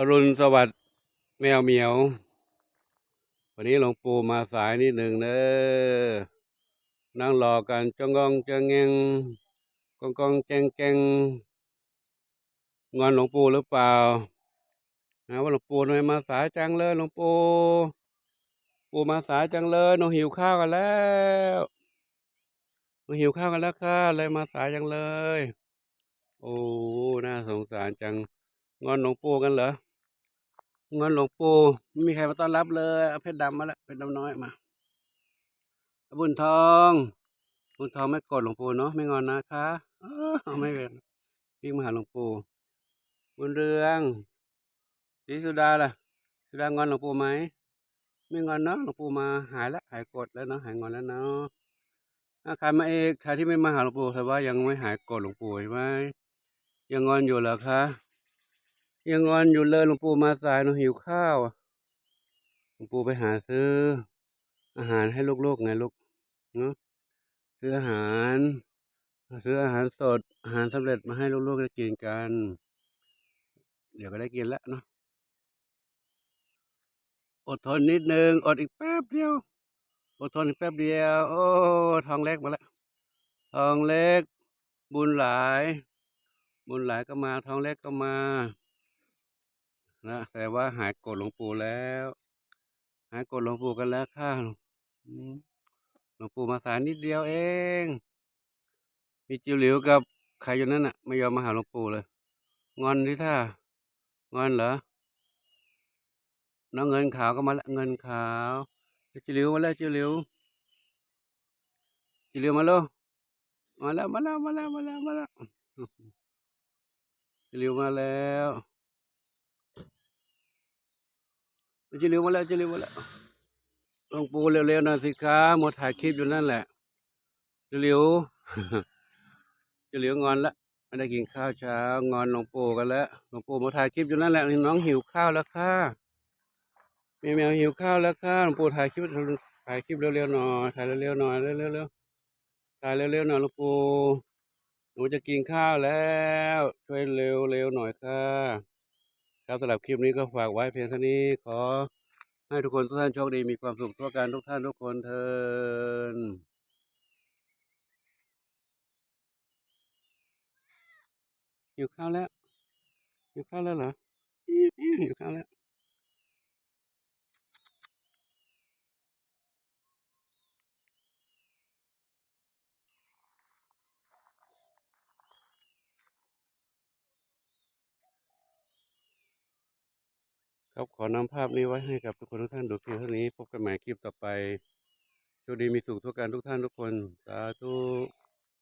อรุณสวัสดิ์แมวเหมียว วันนี้หลวงปู่มาสายนิดหนึ่งเนอนั่งรอกันจงกองจงเงงกองกองแจงแจงงอนหลวงปู่หรือเปล่านะว่าหลวงปู่ทำไมมาสายจังเลยหลวงปู่ปู่มาสายจังเลยหนูหิวข้าวกันแล้วหนูหิวข้าวกันแล้วค่ะเลยมาสายจังเลย โอ้น่าสงสารจังงอนหลวงปู่กันเหรอ เงอนหลวงปู่ไม่มีใครมาต้อนรับเลยเอาเพชรดำมาแล้วเพชรดำน้อยมาบุญทองบุญทองไม่กดหลวงปู่เนาะไม่งอนนะคะอาไม่เป็นวิ่งมาหาหลวงปู่บุญเรืองศรีสุดาล่ะสุดางอนหลวงปู่ไหมไม่งอนเนาะหลวงปู่มาหายแล้วหายกดแล้วเนาะหายงอนแล้วเนาะอะใครมาเอกใครที่ไม่มาหาหลวงปู่แต่ว่ายังไม่หายกดหลวงปู่ใช่ไหมยังงอนอยู่เหรอคะ ยังงอนอยู่เลยหลวงปู่มาสายหนูหิวข้าวหลวงปู่ไปหาซื้อ อาหารให้ลูกๆไงลูกเนาะซื้ออาหารซื้ออาหารสดอาหารสำเร็จมาให้ลูกๆได้กินกัน เดี๋ยวก็ได้กินแล้วเนาะอดทนนิดนึงอดอีกแป๊บเดียว อดทนอีกแป๊บเดียว โอ้ทองเล็กมาแล้วทองเล็ก บุญหลาย บุญหลายก็มาทองเล็กก็มา นะแต่ว่าหายโกรธหลวงปู่แล้ว หายโกรธหลวงปู่กันแล้วค่ะหลวงปู่มาสายนิดเดียวเอง มีจิ๋วหลิวกับใครอยู่นั่นน่ะ ไม่ยอมมาหาหลวงปู่เลย งอนดิท่างอนเหรอน้องเงินขาวก็มาแล้วเงินขาวจิ๋วหลิวมาแล้วจิ๋วหลิวจิ๋วหลิวมาแล้วมาแล้วมาแล้วมาแล้วมาแล้วมาแล้วจิ๋วหลิวมาแล้ว จิ๋วหลิวมาแล้วชิลิวมาแล้วหลวงปู่เร็วๆหน่อยสิคะหมดถ่ายคลิปอยู่นั่นแหละเหลียวๆจะเหลียวงอนละไม่ได้กินข้าวเช้างอนหลวงปู่กันแล้วหลวงปู่มาถ่ายคลิปอยู่นั่นแหละนี่น้องหิวข้าวแล้วค่ะแมวแมวหิวข้าวแล้วค่ะหลวงปู่ถ่ายคลิปถ่ายคลิปเร็วๆหน่อยถ่ายเร็วๆหน่อยเร็วๆถ่ายเร็วๆหน่อยหลวงปู่หนูจะกินข้าวแล้ว ช่วยเร็วๆหน่อยค่ะ ครับสำหรับคลิปนี้ก็ฝากไว้เพียงเท่านี้ขอให้ทุกคนทุกท่านโชคดีมีความสุขทั่วกันทุกท่านทุกคนเทินหิวข้าวแล้วหิวข้าวแล้วเหรออิ๊วอิ๊วหิวข้าวแล้ว ครับขอนำภาพนี้ไว้ให้กับทุกคนทุกท่านดูเพียงเท่านี้ พบกันใหม่คลิปต่อไปโชคดีมีสุขทุกการทุกท่านทุกคน สาธุ